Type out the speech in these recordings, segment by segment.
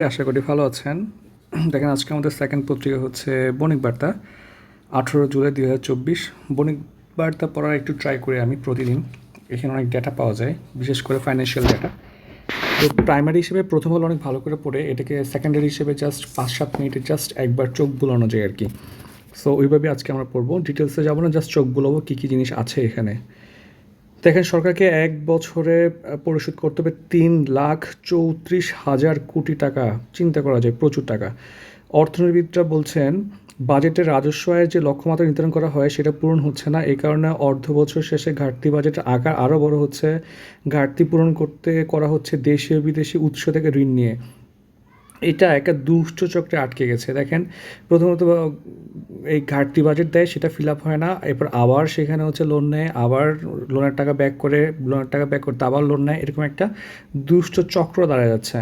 আশা করি ভালো আছেন। দেখেন, আজকে আমাদের সেকেন্ড পত্রিকা হচ্ছে বণিক বার্তা। আঠেরো জুলাই দুই হাজার চব্বিশ। বণিক বার্তা পড়ার একটু ট্রাই করি আমি প্রতিদিন। এখানে অনেক ডেটা পাওয়া যায়, বিশেষ করে ফাইন্যান্সিয়াল ডেটা তো প্রাইমারি হিসেবে প্রথম হলো অনেক ভালো করে পড়ে। এটাকে সেকেন্ডারি হিসেবে জাস্ট পাঁচ সাত মিনিটে জাস্ট একবার চোখ বুলানো যায় আর কি। সো ওইভাবে আজকে আমরা পড়ব। ডিটেলসে যাব না জাস্ট চোখ বুলাবো কী কী জিনিস আছে এখানে। দেখেন, সরকারকে এক বছরে পরিশোধ করতে হবে তিন লাখ চৌত্রিশ হাজার কোটি টাকা। চিন্তা করা যায়, প্রচুর টাকা। অর্থনীতিবিদরা বলছেন বাজেটের রাজস্ব আয়ের যে লক্ষ্যমাত্রা নির্ধারণ করা হয়, সেটা পূরণ হচ্ছে না। এই কারণে অর্ধ বছর শেষে ঘাটতি বাজেটের আকার আরও বড় হচ্ছে। ঘাটতি পূরণ করতে করা হচ্ছে দেশীয় বিদেশি উৎস থেকে ঋণ নিয়ে। এটা একটা দুষ্ট চক্রে আটকে গেছে। দেখেন, প্রথমত এই ঘাটতি বাজেট দেয়, সেটা ফিল আপ হয় না। এরপর আবার সেখানে হচ্ছে লোন নেয়, আবার লোনের টাকা ব্যাক করে লোনের টাকা ব্যাক করতে আবার লোন নেয়, এরকম একটা দুষ্ট চক্র দাঁড়া যাচ্ছে।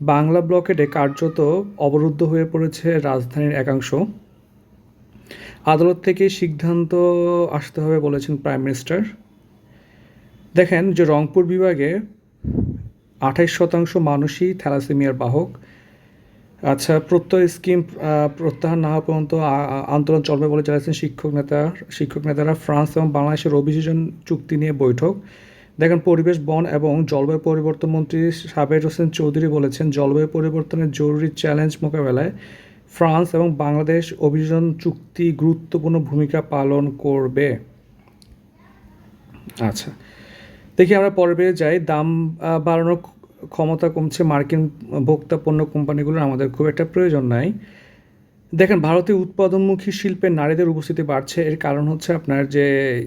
বাংলা ব্লকেটে কার্যত অবরুদ্ধ হয়ে পড়েছে রাজধানীর একাংশ। আদালত থেকে সিদ্ধান্ত আসতে হবে বলেছেন প্রাইম মিনিস্টার দেখেন যে রংপুর বিভাগে আঠাইশ শতাংশ মানুষই থ্যালাসেমিয়ার বাহক। আচ্ছা প্রত্যয় স্কিম প্রত্যাহার না হওয়া পর্যন্ত আন্দোলন চলবে বলে জানিয়েছেন শিক্ষক নেতা, শিক্ষক নেতারা ফ্রান্স এবং বাংলাদেশের অভিযোজন চুক্তি নিয়ে বৈঠক। দেখেন, পরিবেশ, বন এবং জলবায়ু পরিবর্তন মন্ত্রী সাবের হোসেন চৌধুরী বলেছেন, জলবায়ু পরিবর্তনের জরুরি চ্যালেঞ্জ মোকাবেলায় ফ্রান্স এবং বাংলাদেশ অভিযোজন চুক্তি গুরুত্বপূর্ণ ভূমিকা পালন করবে। আচ্ছা দেখি আমরা পর্বে যাই। দাম বাড়ানোর ক্ষমতা কমছে, মার্কিন ভোক্তা পণ্য কোম্পানিগুলোর আমাদের খুব একটা প্রয়োজন নাই। দেখেন, ভারতে উৎপাদনমুখী শিল্পে নারীদের উপস্থিতি বাড়ছে, এর কারণ হচ্ছে আপনার যে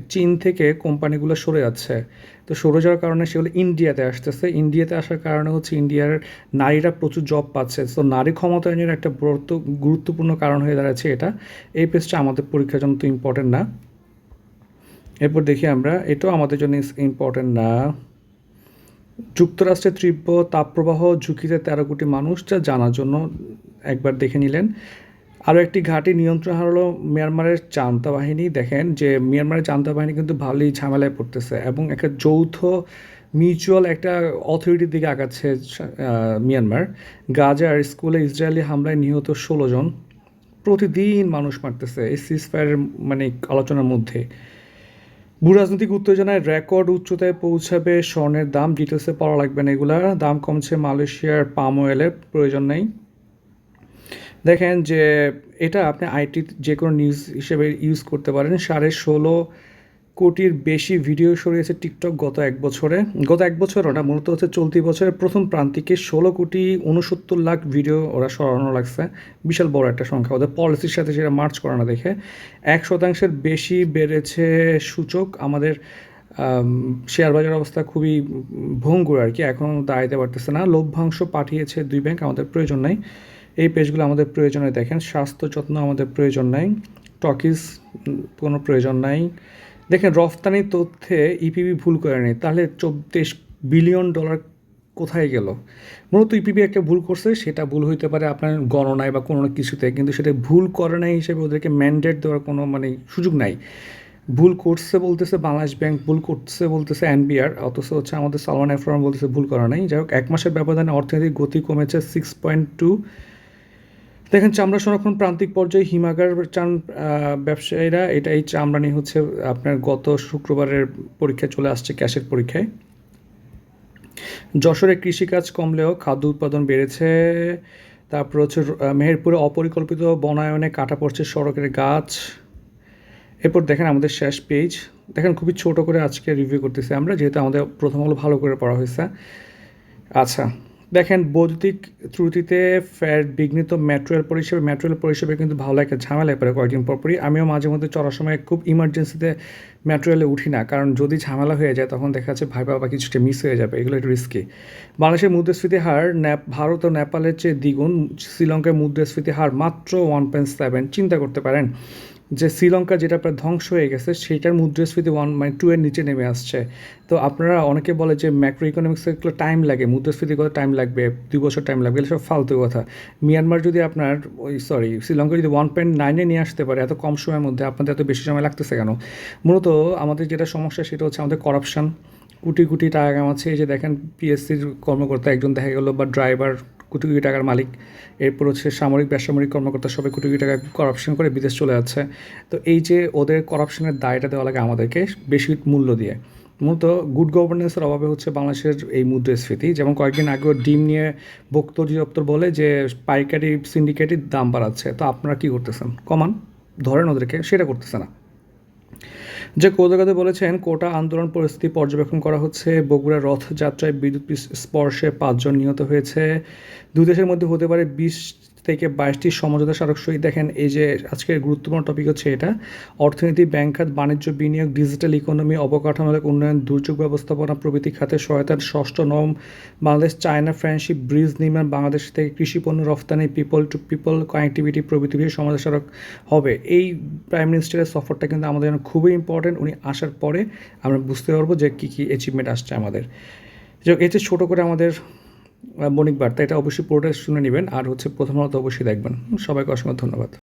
চীন থেকে কোম্পানিগুলো সরে যাচ্ছে। তো সরে যাওয়ার কারণে সেগুলো ইন্ডিয়াতে আসতেছে। ইন্ডিয়াতে আসার কারণে হচ্ছে ইন্ডিয়ার নারীরা প্রচুর জব পাচ্ছে। তো নারী ক্ষমতায়নের একটা গুরুত্ব গুরুত্বপূর্ণ কারণ হয়ে দাঁড়াচ্ছে এটা। এই পেজটা আমাদের পরীক্ষার জন্য তো ইম্পর্টেন্ট না। এরপর দেখি আমরা, এটাও আমাদের জন্য ইম্পর্টেন্ট না। যুক্তরাষ্ট্রের তীব্র তাপপ্রবাহ ঝুঁকিতে তেরো কোটি মানুষ, যা জানার জন্য একবার দেখে নিলেন। আরও একটি ঘাঁটি নিয়ন্ত্রণ হারালো মিয়ানমারের চান্তা বাহিনী। দেখেন যে মিয়ানমারের চান্তা বাহিনী কিন্তু ভালোই ঝামেলায় পড়তেছে এবং একটা যৌথ মিউচুয়াল একটা অথরিটির দিকে আগাচ্ছে মিয়ানমার। গাজার স্কুলে ইসরায়েলি হামলায় নিহত ষোলো জন। প্রতিদিন মানুষ মারতেছে এই সিজফায়ারের মানে আলোচনার মধ্যে। ভূরাজনৈতিক উত্তেজনায় রেকর্ড উচ্চতায় পৌঁছাবে স্বর্ণের দাম। ডিটেলসে পড়া লাগবে না এগুলা। দাম কমছে মালয়েশিয়ার পাম অয়েলের প্রয়োজন নেই। দেখেন যে, এটা আপনি আইটি যে কোনো নিউজ হিসেবে ইউজ করতে পারেন। সাড়ে ষোলো কোটির বেশি ভিডিও সরিয়েছে টিকটক গত এক বছরে। গত এক বছর ওটা মূলত হচ্ছে চলতি বছরের প্রথম প্রান্তিকে ষোলো কোটি উনসত্তর লাখ ভিডিও ওরা সরানো লাগছে। বিশাল বড় একটা সংখ্যা। ওদের পলিসির সাথে সেটা মার্চ করানো দেখে। এক শতাংশের বেশি বেড়েছে সূচক আমাদের শেয়ার বাজার অবস্থা খুবই ভঙ্গুর আর কি। এখনও দাঁড়াইতে পারতেছে না। লভ্যাংশ পাঠিয়েছে দুই ব্যাংক আমাদের প্রয়োজন নাই। এই পেজগুলো আমাদের প্রয়োজনে দেখেন। স্বাস্থ্য যত্ন আমাদের প্রয়োজন নাই। টকিজ কোনো প্রয়োজন নাই। দেখেন, রফতানি তথ্যে ইপিবি ভুল করেনি তাহলে চব্বিশ বিলিয়ন ডলার কোথায় গেল? মূলত ইপিবি একটা ভুল করছে, সেটা ভুল হইতে পারে আপনার গণনায় বা কোনো কিছুতে, কিন্তু সেটা ভুল করে নাই হিসেবে ওদেরকে ম্যান্ডেট দেওয়ার কোনো মানে সুযোগ নাই। ভুল করছে বলতেছে বাংলাদেশ ব্যাংক, ভুল করছে বলতেছে এনবিআর অথচ হচ্ছে আমাদের সালমান এফ রহমান বলতেছে ভুল করা নাই। যাই হোক, এক মাসের ব্যবধানে অর্থনৈতিক গতি কমেছে সিক্স পয়েন্ট টু দেখেন চামড়া সংরক্ষণ প্রান্তিক পর্যায়ে হিমাগার চান ব্যবসায়ীরা এটা এই চামড়া নিয়ে হচ্ছে আপনার গত শুক্রবারের পরীক্ষায় চলে আসছে ক্যাশের পরীক্ষায়। যশোরে কৃষিকাজ কমলেও খাদ্য উৎপাদন বেড়েছে, তারপর হচ্ছে মেহেরপুরে অপরিকল্পিত বনায়নে কাটা পড়ছে সড়কের গাছ। এরপর দেখেন আমাদের শেষ পেজ। দেখেন খুবই ছোট করে আজকে রিভিউ করতেছি আমরা, যেহেতু আমাদের প্রথম হলো ভালো করে পড়া হয়েছে। আচ্ছা দেখেন বৈদ্যুতিক ত্রুটিতে বিঘ্নিত ম্যাটেরিয়াল পরিষেবা ম্যাটেরিয়াল পরিষেবা কিন্তু ভালো একটা ঝামেলায় পড়ে কয়েকদিন পরপরই আমিও মাঝে মধ্যে চলার সময় খুব ইমার্জেন্সিতে ম্যাটেরিয়ালে উঠি না, কারণ যদি ঝামেলা হয়ে যায় তখন দেখা যাচ্ছে ভাই বাবা কিছুটা মিস হয়ে যাবে, এগুলো একটু রিস্কি বাংলাদেশের মুদ্রাস্ফীতি হার ভারত ও নেপালের চেয়ে দ্বিগুণ, শ্রীলঙ্কার মুদ্রাস্ফীতি হার মাত্র ওয়ান পয়েন্ট সেভেন চিন্তা করতে পারেন। যে শ্রীলঙ্কা যেটা প্রায় ধ্বংস হয়ে গেছে সেটার মুদ্রাস্ফীতি ওয়ান মানে টু এর নিচে নেমে আসছে। তো আপনারা অনেকে বলে যে ম্যাক্রো ইকোনমিক্সগুলো টাইম লাগে মুদ্রাস্ফীতি কত টাইম লাগবে, দুই বছর টাইম লাগবে, এগুলো সব ফালতু কথা। মিয়ানমার যদি আপনার ওই সরি শ্রীলঙ্কা যদি ওয়ান পয়েন্ট নাইনে নিয়ে আসতে পারে এত কম সময়ের মধ্যে, আপনাদের এত বেশি সময় লাগতেছে কেন? মূলত আমাদের যেটা সমস্যা সেটা হচ্ছে আমাদের করাপশন কোটি কোটি টাকা কামাচ্ছে, এই যে দেখেন পিএসসির কর্মকর্তা একজন দেখা গেল বা ড্রাইভার কোটি কোটি টাকার মালিক। এরপর হচ্ছে সামরিক, বেসামরিক কর্মকর্তা সবাই কোটি কোটি টাকা করাপশন করে বিদেশ চলে যাচ্ছে। তো এই যে ওদের করাপশনের দায়টা দেওয়া লাগে আমাদেরকে বেশি মূল্য দিয়ে। মূলত গুড গভর্নেন্সের অভাবে হচ্ছে বাংলাদেশের এই মুদ্রাস্ফীতি। যেমন কয়েকদিন আগেও ডিম নিয়ে ভোক্ত অধিদপ্তর বলে যে পাইকারি সিন্ডিকেটের দাম বাড়াচ্ছে। তো আপনারা কী করতেছেন? কমান, ধরেন ওদেরকে, সেটা করতেছে না। যে কৌদাগাতে বলেছেন, কোটা আন্দোলন পরিস্থিতি পর্যবেক্ষণ করা হচ্ছে। বগুড়া রথযাত্রায় বিদ্যুৎ স্পর্শে পাঁচজন নিহত হয়েছে। দুই দেশের মধ্যে হতে পারে বিশ থেকে বাইশটি সমঝোতা স্মারক সই দেখেন, এই যে আজকের গুরুত্বপূর্ণ টপিক হচ্ছে এটা। অর্থনীতি, ব্যাংক খাত, বাণিজ্য, বিনিয়োগ ডিজিটাল ইকোনমি অবকাঠামোগত উন্নয়ন, দুর্যোগ ব্যবস্থাপনা প্রভৃতি খাতে সহায়তার ষষ্ঠ নবম, বাংলাদেশ, চায়না, ফ্রেন্ডশিপ, ব্রিজ নির্মাণ, বাংলাদেশ থেকে কৃষি পণ্য রফতানি পিপল টু পিপল কানেক্টিভিটি প্রভৃতি বিষয়ে সমাজের স্মারক হবে। এই প্রাইম মিনিস্টারের সফরটা কিন্তু আমাদের জন্য খুবই ইম্পর্টেন্ট উনি আসার পরে আমরা বুঝতে পারব যে কী কী অ্যাচিভমেন্ট আসছে আমাদের। যে ছোটো করে আমাদের বণিক বার্তা, এটা অবশ্যই পুরোটা শুনে নেবেন। আর হচ্ছে প্রথমত অবশ্যই দেখবেন। সবাইকে অসংখ্য ধন্যবাদ।